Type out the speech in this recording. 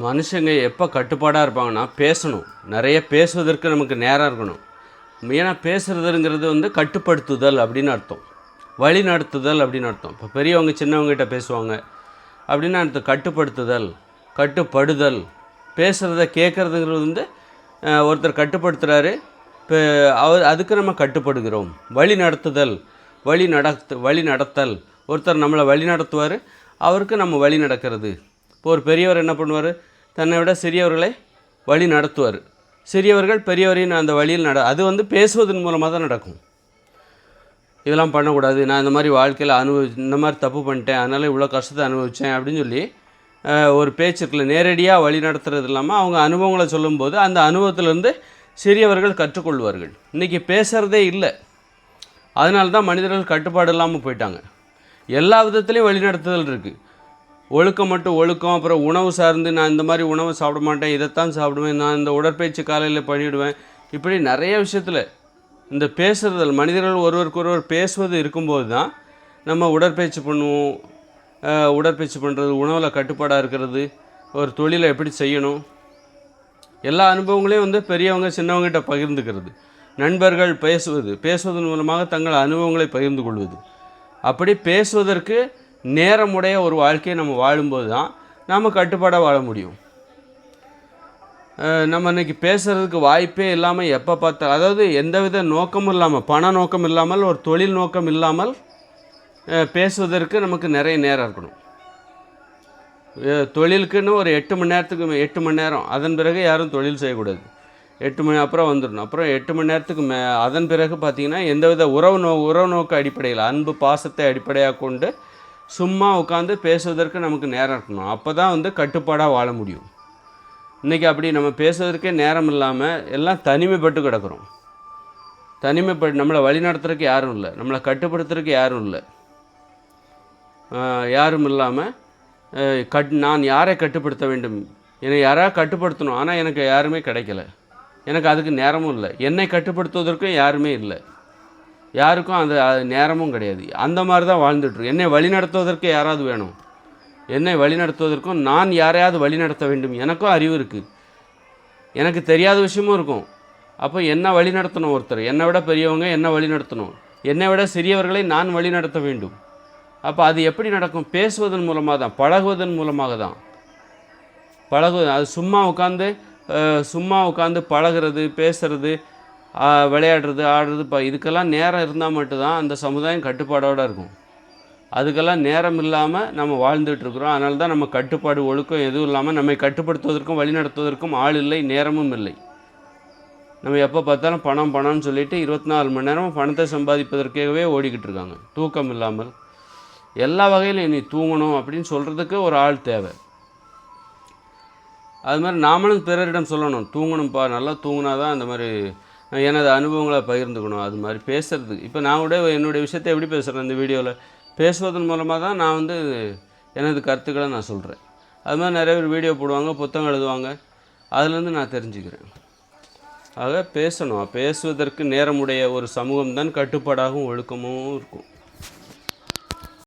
மனுஷங்க எப்போ கட்டுப்பாடாக இருப்பாங்கன்னா பேசணும். நிறைய பேசுவதற்கு நமக்கு நேரம் இருக்கணும். ஏன்னா பேசுறதுங்கிறது வந்து கட்டுப்படுத்துதல் அப்படின்னு அர்த்தம். வழி நடத்துதல் அப்படின்னு அர்த்தம். இப்போ பெரியவங்க சின்னவங்ககிட்ட பேசுவாங்க. அப்படின்னு அர்த்தம். கட்டுப்படுத்துதல் கட்டுப்படுதல். பேசுகிறத கேட்குறதுங்கிறது வந்து ஒருத்தர் கட்டுப்படுத்துகிறாரு இப்போ அவர் அதுக்கு நம்ம கட்டுப்படுகிறோம். வழி நடத்துதல் வழி நடத்து வழி நடத்தல். ஒருத்தர் நம்மளை வழி நடத்துவார். அவருக்கு நம்ம வழி நடக்கிறது. இப்போ ஒரு பெரியவர் என்ன பண்ணுவார்? தன்னை விட சிறியவர்களை வழி நடத்துவார். சிறியவர்கள் பெரியவரின் அந்த வழியில் நட அது வந்து பேசுவதன் மூலமாக தான் நடக்கும். இதெல்லாம் பண்ணக்கூடாது. நான் இந்த மாதிரி வாழ்க்கையில் அனுபவி இந்த மாதிரி தப்பு பண்ணிட்டேன். அதனால் இவ்வளோ கஷ்டத்தை அனுபவித்தேன் அப்படின்னு சொல்லி ஒரு பேச்சுக்களை நேரடியாக வழி நடத்துறது இல்லாமல் அவங்க அனுபவங்களை சொல்லும்போது அந்த அனுபவத்திலேருந்து சிறியவர்கள் கற்றுக்கொள்வார்கள். இன்றைக்கி பேசுகிறதே இல்லை. அதனால தான் மனிதர்கள் கட்டுப்பாடு இல்லாமல் போயிட்டாங்க. எல்லா விதத்துலேயும் வழிநடத்துதல் இருக்குது ஒழுக்கம் மட்டும் ஒழுக்கம் அப்புறம் உணவு சார்ந்து நான் இந்த மாதிரி உணவை சாப்பிட மாட்டேன் இதைத்தான் சாப்பிடுவேன் நான் இந்த உடற்பயிற்சி காலையில் பண்ணிவிடுவேன் இப்படி நிறைய விஷயத்தில் இந்த பேசுறதல் மனிதர்கள் ஒருவருக்கு ஒருவர் பேசுவது இருக்கும்போது தான் நம்ம உடற்பயிற்சி பண்ணுவோம். உடற்பயிற்சி பண்ணுறது உணவில் கட்டுப்பாடாக இருக்கிறது ஒரு தொழிலை எப்படி செய்யணும்? எல்லா அனுபவங்களையும் வந்து பெரியவங்க சின்னவங்ககிட்ட பகிர்ந்துக்கிறது. நண்பர்கள் பேசுவது பேசுவதன் மூலமாக தங்கள் அனுபவங்களை பகிர்ந்து கொள்வது. அப்படி பேசுவதற்கு நேரமுடைய ஒரு வாழ்க்கையை நம்ம வாழும்போது தான் நாம் கட்டுப்பாடாக வாழ முடியும். நம்ம இன்னைக்கு பேசுகிறதுக்கு வாய்ப்பே இல்லாமல் எப்போ பார்த்தா அதாவது எந்தவித நோக்கமும் இல்லாமல் பண நோக்கம் இல்லாமல் ஒரு தொழில் நோக்கம் இல்லாமல் பேசுவதற்கு நமக்கு நிறைய நேரம் இருக்கணும். தொழிலுக்குன்னு ஒரு எட்டு மணி நேரத்துக்கு மே- எட்டு மணி நேரம் அதன் பிறகு யாரும் தொழில் செய்யக்கூடாது. எட்டு மணி அப்புறம் வந்துடணும். அப்புறம் எட்டு மணி நேரத்துக்கு மே அதன் பிறகு பார்த்திங்கன்னா எந்தவித உறவு நோ உறவு நோக்க அடிப்படையில் அன்பு பாசத்தை அடிப்படையாக கொண்டு சும்மா உட்காந்து பேசுவதற்கு நமக்கு நேரம் இருக்கணும். அப்போ தான் வந்து கட்டுப்பாடாக வாழ முடியும். இன்றைக்கி அப்படி நம்ம பேசுவதற்கே நேரம் இல்லாமல் எல்லாம் தனிமைப்பட்டு கிடக்குறோம். தனிமைப்பட்டு நம்மளை வழிநடத்துறதுக்கு யாரும் இல்லை. நம்மளை கட்டுப்படுத்துறதுக்கு யாரும் இல்லை. யாரும் இல்லாமல் கட் நான் யாரை கட்டுப்படுத்த வேண்டும்? என்னை யாராவது கட்டுப்படுத்தணும்? ஆனால் எனக்கு யாருமே கிடைக்கல. எனக்கு அதுக்கு நேரமும் இல்லை. என்னை கட்டுப்படுத்துவதற்கும் யாருமே இல்லை. யாருக்கும் அந்த நேரமும் கிடையாது. அந்த மாதிரி தான் வாழ்ந்துட்டுருக்கு. என்னை வழிநடத்துவதற்கு யாராவது வேணும்? என்னை வழிநடத்துவதற்கும் நான் யாரையாவது வழிநடத்த வேண்டும்? எனக்கும் அறிவு இருக்குது எனக்கு தெரியாத விஷயமும் இருக்கும். அப்போ என்ன வழிநடத்தணும் ஒருத்தர்? என்னை விட பெரியவங்க என்ன வழிநடத்தணும். என்னை விட சிறியவர்களை நான் வழிநடத்த வேண்டும். அப்போ அது எப்படி நடக்கும்? பேசுவதன் மூலமாக தான் பழகுவதன் மூலமாக தான் பழகுவது அது சும்மா உட்காந்து சும்மா உட்காந்து பழகுறது பேசுறது விளையாடுறது ஆடுறது இப்போ இதுக்கெல்லாம் நேரம் இருந்தால் மட்டும்தான் அந்த சமுதாயம் கட்டுப்பாடோடு இருக்கும். அதுக்கெல்லாம் நேரம் இல்லாமல் நம்ம வாழ்ந்துட்டுருக்குறோம் அதனால தான் நம்ம கட்டுப்பாடு ஒழுக்கம் எதுவும் இல்லாமல் நம்மை கட்டுப்படுத்துவதற்கும் வழிநடத்துவதற்கும் ஆள் இல்லை நேரமும் இல்லை. நம்ம எப்போ பார்த்தாலும் பணம் பணம்னு சொல்லிட்டு இருபத்தி நாலு மணி நேரமும் பணத்தை சம்பாதிப்பதற்காகவே ஓடிக்கிட்டு இருக்காங்க. தூக்கம் இல்லாமல். எல்லா வகையிலும் இனி தூங்கணும் அப்படின்னு சொல்கிறதுக்கு ஒரு ஆள் தேவை. அது மாதிரி நாமளும் பிறரிடம் சொல்லணும். தூங்கணும்ப்பா நல்லா தூங்கினா தான் அந்த மாதிரி எனது அனுபவங்களை பகிர்ந்துக்கணும். அது மாதிரி பேசுகிறது இப்போ நான் கூட என்னுடைய விஷயத்தை எப்படி பேசுகிறேன் இந்த வீடியோவில் பேசுவதன் மூலமாக தான் நான் வந்து எனது கருத்துக்களை நான் சொல்கிறேன் அது மாதிரி நிறைய பேர் வீடியோ போடுவாங்க புத்தகம் எழுதுவாங்க. அதுலேருந்து நான் தெரிஞ்சுக்கிறேன். ஆக பேசணும். பேசுவதற்கு நேரமுடைய ஒரு சமூகம் தான் கட்டுப்பாடாகவும் ஒழுக்கமும் இருக்கும்.